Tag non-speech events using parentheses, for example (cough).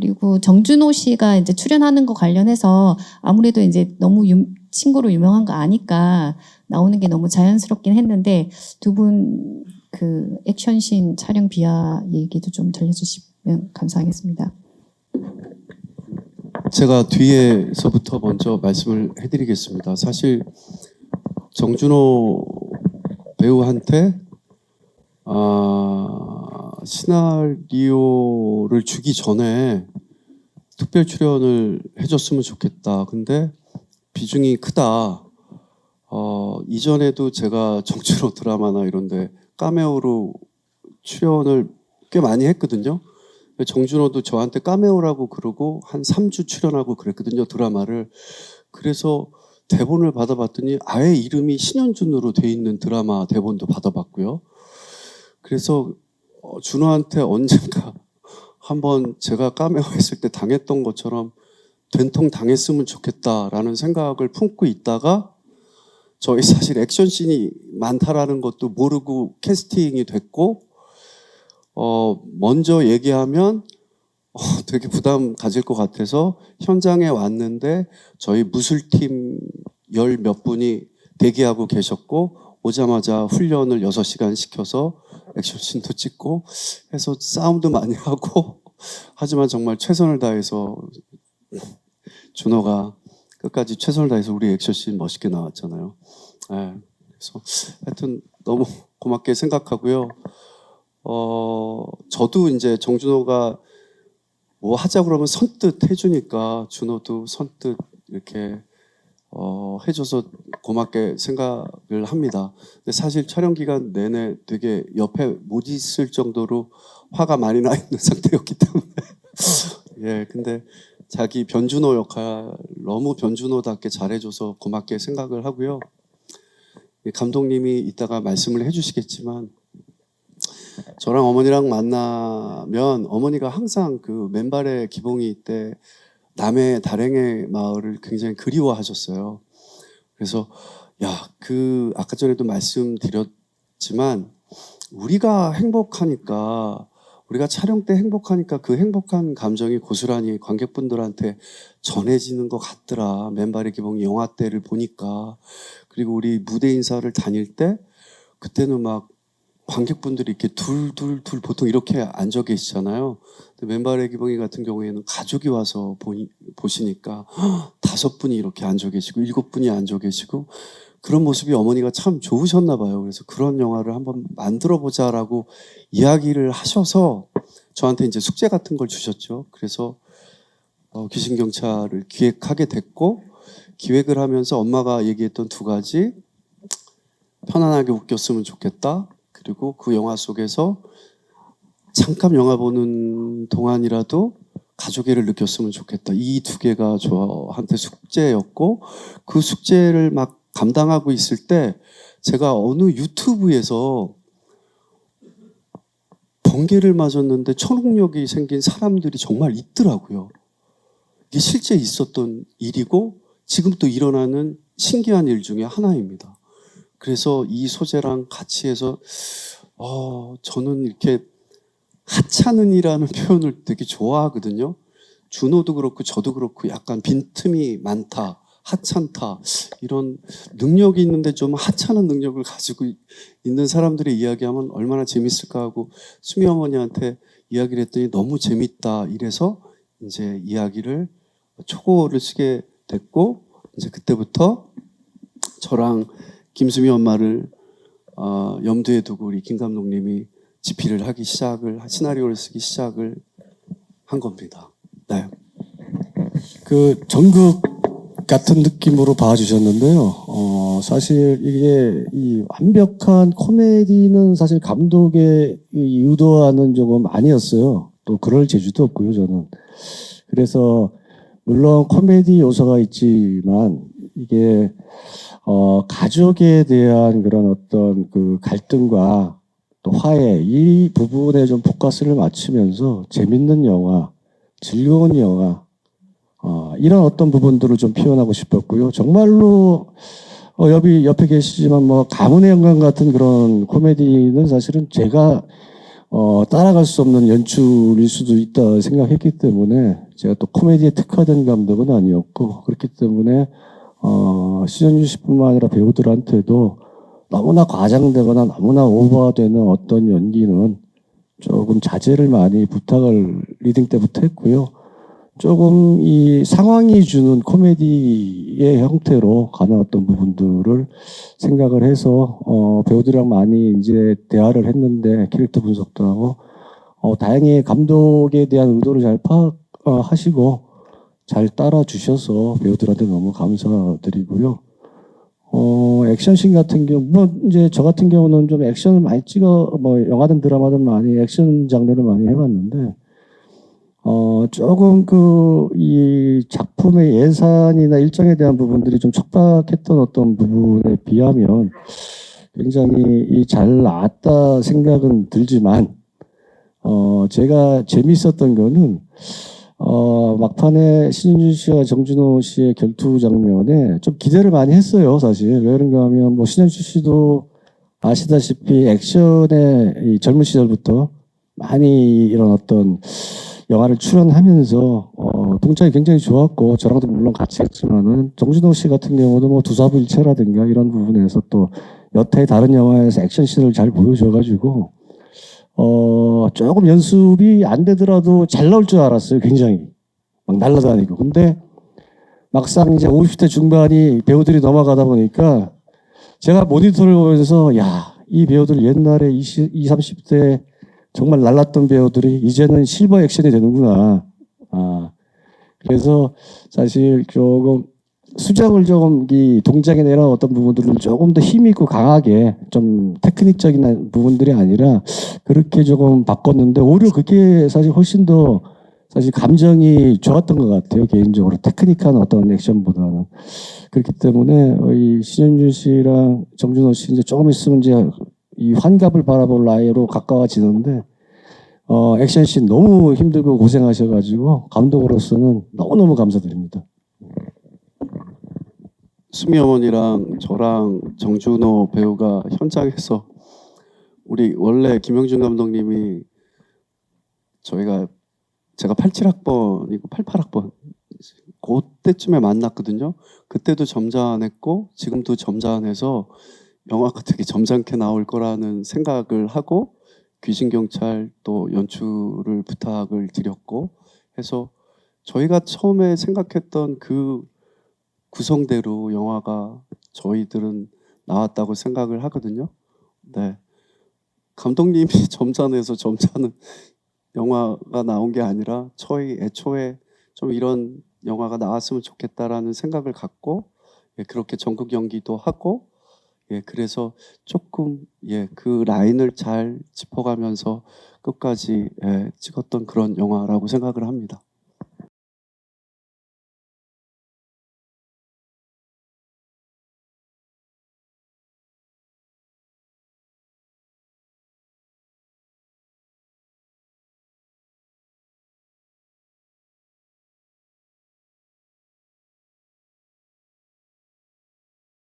그리고 정준호 씨가 이제 출연하는 거 관련해서 아무래도 이제 너무 유- 친구로 유명한 거 아니까 나오는 게 너무 자연스럽긴 했는데 두 분 그 액션씬 촬영 비하 얘기도 좀 들려주시면 감사하겠습니다. 제가 뒤에서부터 먼저 말씀을 해드리겠습니다. 사실 정준호 배우한테 아, 시나리오를 주기 전에 특별 출연을 해줬으면 좋겠다. 근데 비중이 크다. 어, 이전에도 제가 정준호 (laughs) 드라마나 이런데 카메오로 출연을 꽤 많이 했거든요. 정준호도 저한테 까메오라고 그러고 한 3주 출연하고 그랬거든요 드라마를 그래서 대본을 받아봤더니 아예 이름이 신현준으로 돼 있는 드라마 대본도 받아봤고요 그래서 어, 준호한테 언젠가 한번 제가 까메오 했을 때 당했던 것처럼 된통 당했으면 좋겠다라는 생각을 품고 있다가 저희 사실 액션씬이 많다라는 것도 모르고 캐스팅이 됐고 어, 먼저 얘기하면 어, 되게 부담 가질 것 같아서 현장에 왔는데 저희 무술팀 열 몇 분이 대기하고 계셨고 오자마자 훈련을 6시간 시켜서 액션씬도 찍고 해서 싸움도 많이 하고 (laughs) 하지만 정말 최선을 다해서 준호가 끝까지 최선을 다해서 우리 액션씬 멋있게 나왔잖아요. 예, 그래서 하여튼 너무 (laughs) 고맙게 생각하고요. 어, 저도 이제 정준호가 뭐 하자 그러면 선뜻 해주니까 준호도 선뜻 이렇게 어, 해줘서 고맙게 생각을 합니다. 근데 사실 촬영 기간 내내 되게 옆에 못 있을 정도로 화가 많이 나 있는 (laughs) 상태였기 때문에 (laughs) 예, 근데 자기 변준호 역할 너무 변준호답게 잘해줘서 고맙게 생각을 하고요. 이 감독님이 이따가 말씀을 해주시겠지만 저랑 어머니랑 만나면 어머니가 항상 그 맨발의 기봉이 때 남해 다랭의 마을을 굉장히 그리워하셨어요. 그래서 야 그 아까 전에도 말씀드렸지만 우리가 행복하니까 우리가 촬영 때 행복하니까 그 행복한 감정이 고스란히 관객분들한테 전해지는 것 같더라. 맨발의 기봉이 영화 때를 보니까 그리고 우리 무대 인사를 다닐 때 그때는 막 관객분들이 이렇게 둘 둘 둘 보통 이렇게 앉아 계시잖아요. 맨발의 기봉이 같은 경우에는 가족이 와서 보니, 보시니까 다섯 분이 이렇게 앉아 계시고 일곱 분이 앉아 계시고 그런 모습이 어머니가 참 좋으셨나 봐요. 그래서 그런 영화를 한번 만들어 보자라고 이야기를 하셔서 저한테 이제 숙제 같은 걸 주셨죠. 그래서 어, 귀신 경찰을 기획하게 됐고 기획을 하면서 엄마가 얘기했던 두 가지 편안하게 웃겼으면 좋겠다. 그리고 그 영화 속에서 잠깐 영화 보는 동안이라도 가족애를 느꼈으면 좋겠다. 이 두 개가 저한테 숙제였고 그 숙제를 막 감당하고 있을 때 제가 어느 유튜브에서 번개를 맞았는데 초능력이 생긴 사람들이 정말 있더라고요. 이게 실제 있었던 일이고 지금 또 일어나는 신기한 일 중에 하나입니다. 그래서 이 소재랑 같이 해서 어, 저는 이렇게 하찮은이라는 (laughs) 표현을 되게 좋아하거든요. 준호도 그렇고 저도 그렇고 약간 빈틈이 많다, 하찮다 이런 능력이 있는데 좀 하찮은 능력을 가지고 이- 있는 사람들의 이야기하면 얼마나 재밌을까 하고 수미 어머니한테 이야기를 했더니 너무 재밌다 이래서 이제 이야기를 초고를 쓰게 됐고 이제 그때부터 저랑 김수미 엄마를 어, 염두에 두고 우리 김 감독님이 집필을 하기 시작을 시나리오를 쓰기 시작을 한 겁니다. 네. 그 전극 같은 느낌으로 봐주셨는데요. 어, 사실 이게 이 완벽한 코미디는 사실 감독의 이 의도와는 조금 아니었어요. 또 그럴 재주도 없고요, 저는. 그래서 물론 코미디 요소가 있지만 이게 어, 가족에 대한 그런 어떤 그 갈등과 또 화해 이 부분에 좀 포커스를 맞추면서 재밌는 영화, 즐거운 영화 어, 이런 어떤 부분들을 좀 표현하고 싶었고요. 정말로 어, 옆이 옆에 계시지만 뭐 가문의 영광 같은 그런 코미디는 사실은 제가 어, 따라갈 수 없는 연출일 수도 있다 생각했기 때문에 제가 또 코미디에 특화된 감독은 아니었고 그렇기 때문에 어, 시전주 씨뿐만 아니라 배우들한테도 너무나 과장되거나 너무나 오버되는 어떤 연기는 조금 자제를 많이 부탁을 리딩 때부터 했고요. 조금 이 상황이 주는 코미디의 형태로 가는 어떤 부분들을 생각을 해서 어, 배우들이랑 많이 이제 대화를 했는데 캐릭터 분석도 하고 어, 다행히 감독에 대한 의도를 잘 파악하시고 잘 따라 주셔서 배우들한테 너무 감사드리고요. 어, 액션씬 같은 경우, 뭐, 이제 저 같은 경우는 좀 액션을 많이 찍어, 뭐, 영화든 드라마든 많이 액션 장르를 많이 해봤는데, 어, 조금 그, 이 작품의 예산이나 일정에 대한 부분들이 좀 촉박했던 어떤 부분에 비하면 굉장히 이잘 나왔다 생각은 들지만, 어, 제가 재밌었던 거는, 어, 막판에 신윤주 씨와 정준호 씨의 결투 장면에 좀 기대를 많이 했어요, 사실. 왜 그런가 하면, 뭐, 신윤주 씨도 아시다시피 액션의 이 젊은 시절부터 많이 이런 어떤 영화를 출연하면서, 어, 동작이 굉장히 좋았고, 저랑도 물론 같이 했지만은, 정준호 씨 같은 경우도 뭐 두사부일체라든가 이런 부분에서 또 여타의 다른 영화에서 액션 씬을 잘 보여줘가지고, 어, 조금 연습이 안 되더라도 잘 나올 줄 알았어요, 굉장히. 막 날아다니고. 근데 막상 이제 50대 중반이 배우들이 넘어가다 보니까 제가 모니터를 보면서 야, 이 배우들 옛날에 20, 20 30대 정말 날랐던 배우들이 이제는 실버 액션이 되는구나. 아, 그래서 사실 조금 수정을 조금 이 동작에 내는 어떤 부분들을 조금 더 힘 있고 강하게 좀 테크닉적인 부분들이 아니라 그렇게 조금 바꿨는데 오히려 그게 사실 훨씬 더 사실 감정이 좋았던 것 같아요 개인적으로 테크닉한 어떤 액션보다는 그렇기 때문에 이 신현준 씨랑 정준호 씨 이제 조금 있으면 이제 이 환갑을 바라볼 나이로 가까워지는데 어 액션 씬 너무 힘들고 고생하셔가지고 감독으로서는 너무 너무 감사드립니다. 수미 어머니랑 저랑 정준호 배우가 현장에서 우리 원래 김영준 감독님이 저희가 제가 87학번이고 88학번 그때쯤에 만났거든요. 그때도 점잖했고 지금도 점잖해서 영화가 되게 점잖게 나올 거라는 생각을 하고 귀신 경찰 또 연출을 부탁을 드렸고 해서 저희가 처음에 생각했던 그 구성대로 영화가 저희들은 나왔다고 생각을 하거든요. 네. 감독님이 (laughs) 점잖해서 점잖은 영화가 나온 게 아니라 저희 애초에 좀 이런 영화가 나왔으면 좋겠다라는 생각을 갖고 예, 그렇게 전국 연기도 하고 예, 그래서 조금 예, 그 라인을 잘 짚어가면서 끝까지 예, 찍었던 그런 영화라고 생각을 합니다.